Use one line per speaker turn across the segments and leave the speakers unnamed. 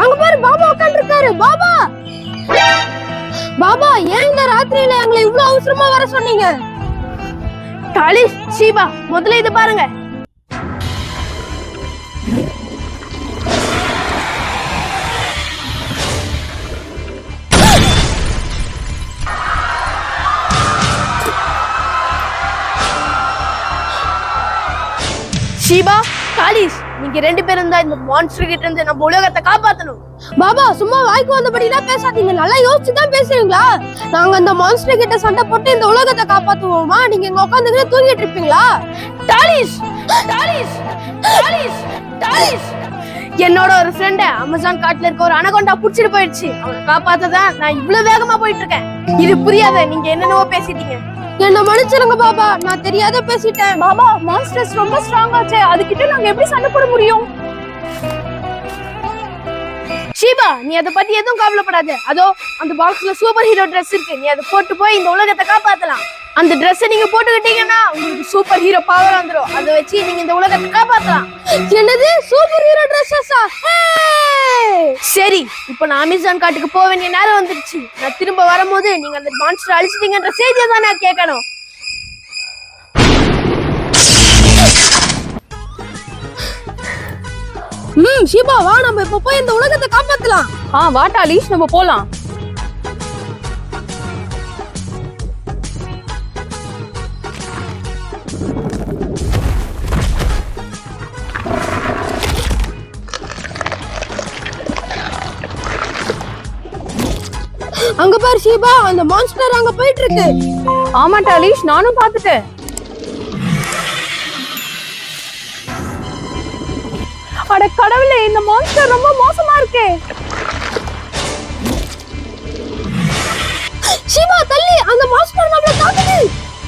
அங்க பாரு பாபா உட்கார்ந்திருக்காரு பாபா. பாபா ஏன் இந்த ராத்திரியில எங்களை இவ்வளவு அவசரமா வர சொன்னீங்க?
தாலிஷ் சீபா முதல்ல இது பாருங்க. ஷீபா தாலிஷ் நீங்க ரெண்டு பேரும் தான் இந்த மான்ஸ்டர் கிட்ட இருந்து நம்ம உலகத்தை காப்பாத்தணும்.
பாபா சும்மா வாய்க்கு வந்தபடிலாம் பேசாதீங்க. நல்லா யோசிச்சு தான் பேசுறீங்களா? நாங்க அந்த மான்ஸ்டர் கிட்ட சண்டை போட்டு இந்த உலகத்தை காப்பாத்துவோமா? நீங்க இங்க உட்காந்துக்கிட்டு தூங்கிட்டு இருப்பீங்களா?
டாலிஷ் டாலிஷ் டாலிஷ் டாலிஷ். என்னோட ஒரு ஃப்ரெண்ட அமேசான் காட்டுல இருக்க ஒரு அனகொண்டா புடிச்சிட்டு போயிடுச்சு. அவனை காப்பாத்ததான் நான் இவ்வளவு வேகமா போயிட்டு இருக்கேன். இது புரியாத நீங்க என்னென்னவோ பேசிட்டீங்க.
என்ன மன்னிச்சிருங்க பாபா. நான் தெரியாத பேசிட்டேன்.
பாபா மான்ஸ்டர்ஸ் ரொம்ப ஸ்ட்ராங் ஆச்சே. அதுகிட்ட நாங்க எப்படி சண்டை போட முடியும்? ஷீபா நீ அதை பத்தி எதுவும் கவலைப்படாத. அதோ அந்த பாக்ஸ்ல சூப்பர் ஹீரோ ட்ரெஸ் இருக்கு. நீ அதை போட்டு போய் இந்த உலகத்தை காப்பாத்தலாம். அந்த ட்ரெஸ் நீங்க போட்டுக்கிட்டீங்கன்னா உங்களுக்கு சூப்பர் ஹீரோ பவர் வந்துடும் அதை வச்சு நீங்க இந்த உலகத்தை காப்பாத்தலாம்.
என்னது? சூப்பர் ஹீரோ ட்ரெஸ்ஸஸா
சரி இப்போ நான் அமேசான் காட்டுக்கு போக வேண்டிய நேரம் வந்துருச்சு. நான் திரும்ப வரும்போது நீங்க அந்த மான்ஸ்டர் அழிச்சிட்டீங்கன்ற செய்தியை தான் நான் கேட்கணும்.
ம் ஷிபா வா நம்ம இப்ப போய் இந்த உலகத்தை காப்பாத்தலாம்.
ஆ வாட்டா லீஷ் நம்ம போலாம்.
அங்க பாரு ஷீபா அந்த மான்ஸ்டர் அங்க போயிட்டு இருக்கு
ஆமா டாலிஷ் நானும் பார்த்துட்டேன். அட கடவுளே இந்த மான்ஸ்டர் ரொம்ப மோசமா இருக்கே.
ஷீபா தள்ளி அந்த மான்ஸ்டர் நம்மள தாக்குது.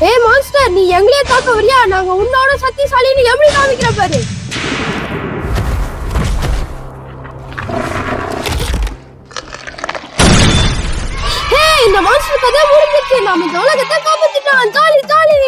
ஏய் மான்ஸ்டர் நீ எங்களையே தாக்க வரியா? நாங்க உன்னோட சக்திசாலின்னு எப்படி காமிக்கிற பாரு. அப்பதான் இந்த மான்ஸ்டர் கதை முடிஞ்சிச்சு நாம இந்த உலகத்தை காப்பாத்திட்டோம் ஜாலி.